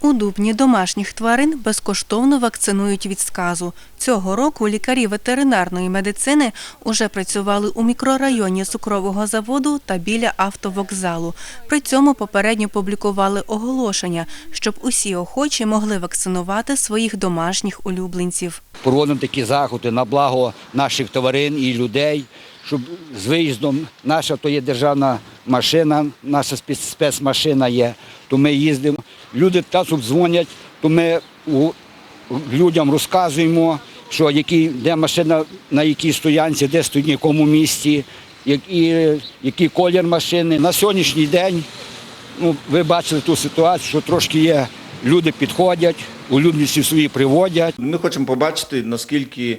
У Дубні домашніх тварин безкоштовно вакцинують від сказу. Цього року лікарі ветеринарної медицини уже працювали у мікрорайоні цукрового заводу та біля автовокзалу. При цьому попередньо публікували оголошення, щоб усі охочі могли вакцинувати своїх домашніх улюбленців. проводимо такі заходи на благо наших тварин і людей, щоб з виїздом наша то є державна машина, наша спец- спецмашина є, то ми їздимо. Люди часом дзвонять, то ми людям розказуємо, що які, де машина, на якій стоянці, де стоїть в якому місці, які, який колір машини. На сьогоднішній день ну, ви бачили ту ситуацію, що трошки є, люди підходять, улюбленці свої приводять. Ми хочемо побачити, наскільки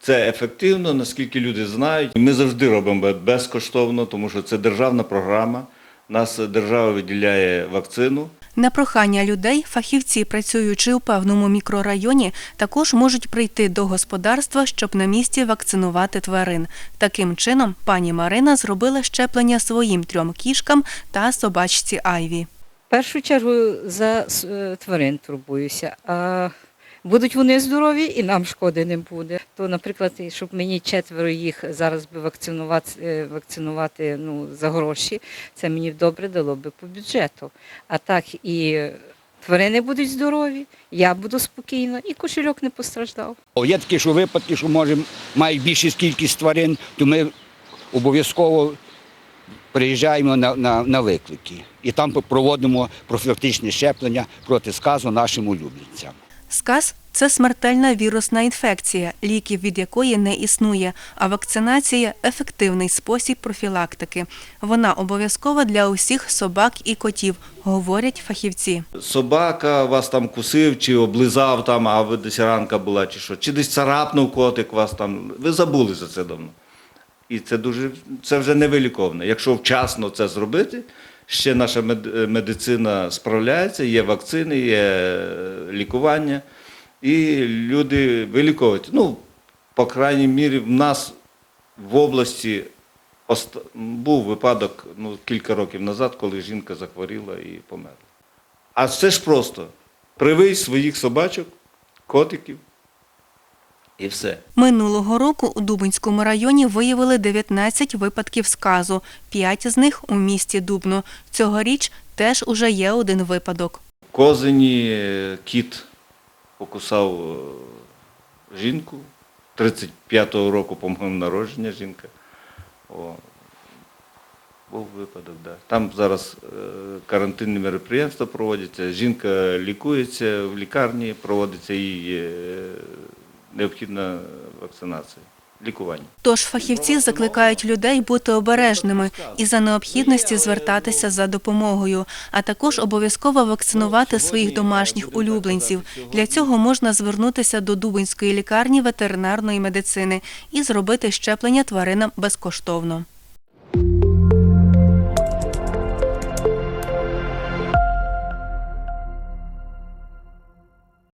це ефективно, наскільки люди знають. Ми завжди робимо безкоштовно, тому що це державна програма. Нас держава виділяє вакцину. На прохання людей фахівці, працюючи у певному мікрорайоні, також можуть прийти до господарства, щоб на місці вакцинувати тварин. Таким чином, пані Марина зробила щеплення своїм трьом кішкам та собачці Айві. В першу чергу за е, тварин турбуюся. А будуть вони здорові і нам шкоди не буде. То, наприклад, щоб мені четверо їх зараз би вакцинувати, е, вакцинувати ну, за гроші, це мені добре дало би по бюджету. А так і тварини будуть здорові, я буду спокійна, і кошельок не постраждав. Є такі, що випадки, що може мають більшість кількість тварин, то ми обов'язково приїжджаємо на, на, на виклики. І там проводимо профілактичне щеплення проти сказу нашим улюбленцям. Сказ це смертельна вірусна інфекція, ліків від якої не існує, а вакцинація ефективний спосіб профілактики. Вона обов'язкова для усіх собак і котів, говорять фахівці. Собака вас там кусив чи облизав, там, а ви десь ранка була, чи що, чи десь царапнув котик вас там. Ви забули за це давно. І це дуже це вже невиліковне. Якщо вчасно це зробити, ще наша мед- медицина справляється, є вакцини, є е, лікування, і люди виліковують. Ну, по крайній мірі, в нас в області був випадок ну, кілька років назад, коли жінка захворіла і померла. А все ж просто. Привий своїх собачок, котиків і все. Минулого року у Дубинському районі виявили 19 випадків сказу, 5 з них у місті Дубно. Цьогоріч теж уже є один випадок. В Козині е, кіт покусав е, жінку 35-го року, по-моєму, народження жінка. О, був випадок, да. Там зараз е, карантинні мероприємства проводяться. Жінка лікується в лікарні, проводиться е, необхідна вакцинація, лікування. Тож фахівці закликають людей бути обережними і за необхідності звертатися за допомогою, а також обов'язково вакцинувати своїх домашніх улюбленців. Для цього можна звернутися до Дубинської лікарні ветеринарної медицини і зробити щеплення тваринам безкоштовно.